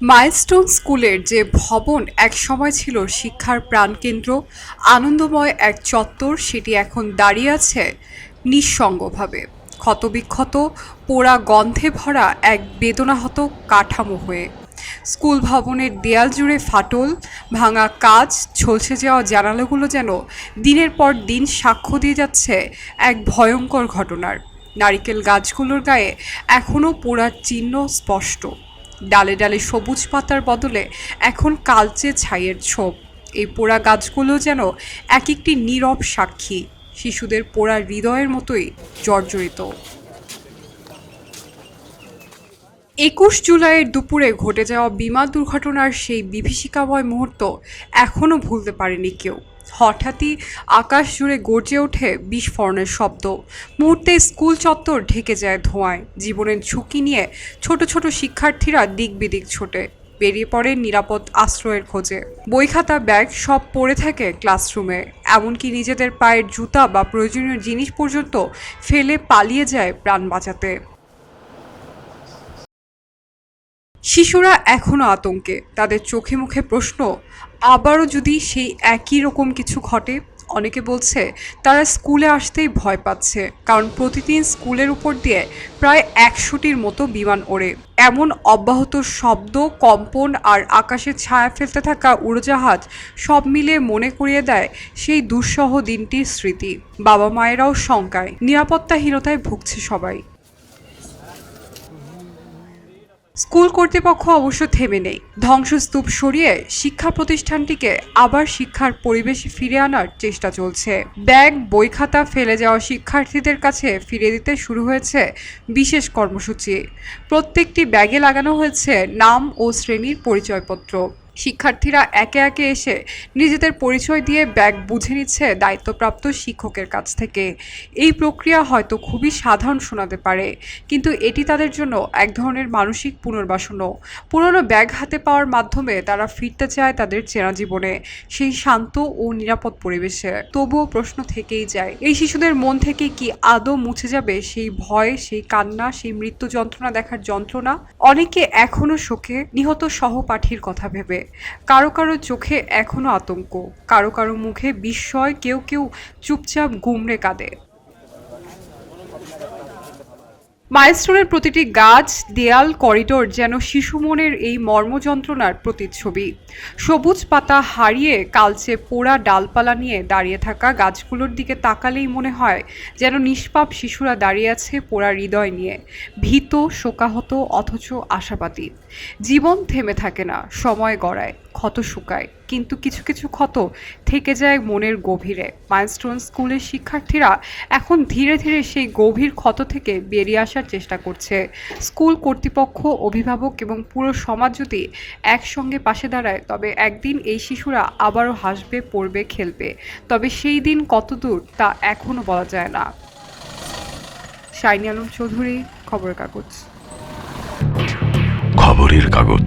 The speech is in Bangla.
মাইলস্টোন স্কুলের যে ভবন এক সময় ছিল শিক্ষার প্রাণকেন্দ্র, আনন্দময় এক চত্বর, সেটি এখন দাঁড়িয়ে আছে নিঃসঙ্গভাবে। ক্ষতবিক্ষত, পোড়া গন্ধে ভরা এক বেদনাহত কাঠামো হয়ে। স্কুল ভবনের দেয়াল জুড়ে ফাটল, ভাঙা কাজ ঝলসে যাওয়া জানালাগুলো যেন দিনের পর দিন সাক্ষ্য দিয়ে যাচ্ছে এক ভয়ঙ্কর ঘটনার। নারিকেল গাছগুলোর গায়ে এখনও পোড়ার চিহ্ন স্পষ্ট। ডালে ডালে সবুজ পাতার বদলে এখন কালচে ছাইয়ের ছোপ। এই পোড়া গাছগুলো যেন এক একটি নীরব সাক্ষী, শিশুদের পোড়া হৃদয়ের মতোই জর্জরিত। একুশ জুলাইয়ের দুপুরে ঘটে যাওয়া বিমান দুর্ঘটনার সেই বিভীষিকাময় মুহূর্ত এখনও ভুলতে পারেনি কেউ। হঠাৎই আকাশ জুড়ে গর্জে ওঠে বিস্ফোরণের শব্দ। মুহূর্তে স্কুল চত্বর ঢেকে যায় ধোঁয়ায়। জীবনের ঝুঁকি নিয়ে ছোট ছোট শিক্ষার্থীরা দিক বিদিক ছোটে। বেরিয়ে পড়ে নিরাপদ আশ্রয়ের খোঁজে। বই খাতা, ব্যাগ সব পড়ে থাকে ক্লাসরুমে। এমনকি নিজেদের পায়ের জুতা বা প্রয়োজনীয় জিনিস পর্যন্ত ফেলে পালিয়ে যায় প্রাণ বাঁচাতে। শিশুরা এখনও আতঙ্কে। তাদের চোখে মুখে প্রশ্ন, আবারও যদি সেই একই রকম কিছু ঘটে? অনেকে বলছে, তারা স্কুলে আসতেই ভয় পাচ্ছে, কারণ প্রতিদিন স্কুলের উপর দিয়ে প্রায় একশোটির মতো বিমান ওড়ে। এমন অব্যাহত শব্দ, কম্পন আর আকাশে ছায়া ফেলতে থাকা উড়োজাহাজ সব মিলিয়ে মনে করিয়ে দেয় সেই দুঃসহ দিনটির স্মৃতি। বাবা মায়েরাও শঙ্কায়, নিরাপত্তাহীনতায় ভুগছে সবাই। স্কুল কর্তৃপক্ষ অবশ্য থেমে নেই। ধ্বংসস্তূপ সরিয়ে শিক্ষা প্রতিষ্ঠানটিকে আবার শিক্ষার পরিবেশে ফিরে আনার চেষ্টা চলছে। ব্যাগ বই খাতা ফেলে যাওয়া শিক্ষার্থীদের কাছে ফিরে দিতে শুরু হয়েছে বিশেষ কর্মসূচি। প্রত্যেকটি ব্যাগে লাগানো হয়েছে নাম ও শ্রেণির পরিচয়পত্র। শিক্ষার্থীরা একে একে এসে নিজেদের পরিচয় দিয়ে ব্যাগ বুঝে নিচ্ছে দায়িত্বপ্রাপ্ত শিক্ষকের কাছ থেকে। এই প্রক্রিয়া হয়তো খুবই সাধারণ শোনাতে পারে, কিন্তু এটি তাদের জন্য এক ধরনের মানসিক পুনর্বাসনও। পুরনো ব্যাগ হাতে পাওয়ার মাধ্যমে তারা ফিরতে চায় তাদের চেনা জীবনে, সেই শান্ত ও নিরাপদ পরিবেশে। তবুও প্রশ্ন থেকেই যায়, এই শিশুদের মন থেকে কি আদৌ মুছে যাবে সেই ভয়, সেই কান্না, সেই মৃত্যু যন্ত্রণা দেখার যন্ত্রণা? অনেকে এখনও শোকে, নিহত সহপাঠীর কথা ভেবে। কারও কারও চোখে এখনও আতঙ্ক কারও কারও মুখে বিস্ময় কেউ কেউ চুপচাপ গুমড়ে কাঁদে। মাইলস্টোনের প্রতিটি গাছ, দেয়াল, করিডোর যেন শিশু মনের এই মর্মযন্ত্রণার প্রতিচ্ছবি। সবুজ পাতা হারিয়ে কালচে পোড়া ডালপালা নিয়ে দাঁড়িয়ে থাকা গাছগুলোর দিকে তাকালেই মনে হয় যেন নিষ্পাপ শিশুরা দাঁড়িয়ে আছে পোড়া হৃদয় নিয়ে। ভীত, শোকাহত, অথচ আশাবাদী। জীবন থেমে থাকে না, সময় গড়ায়। ক্ষত শুকায়, কিন্তু কিছু কিছু ক্ষত থেকে যায় মনের গভীরে। মাইলস্টোন স্কুলের শিক্ষার্থীরা এখন ধীরে ধীরে সেই গভীর ক্ষত থেকে বেরিয়ে আসার চেষ্টা করছে। স্কুল কর্তৃপক্ষ, অভিভাবক এবং পুরো সমাজ যদি একসঙ্গে পাশে দাঁড়ায়, তবে একদিন এই শিশুরা আবারও হাসবে, পড়বে, খেলবে। তবে সেই দিন কত দূর তা এখনও বলা যায় না। শাইনি আলম চৌধুরী, খবরের কাগজ। খবরের কাগজ।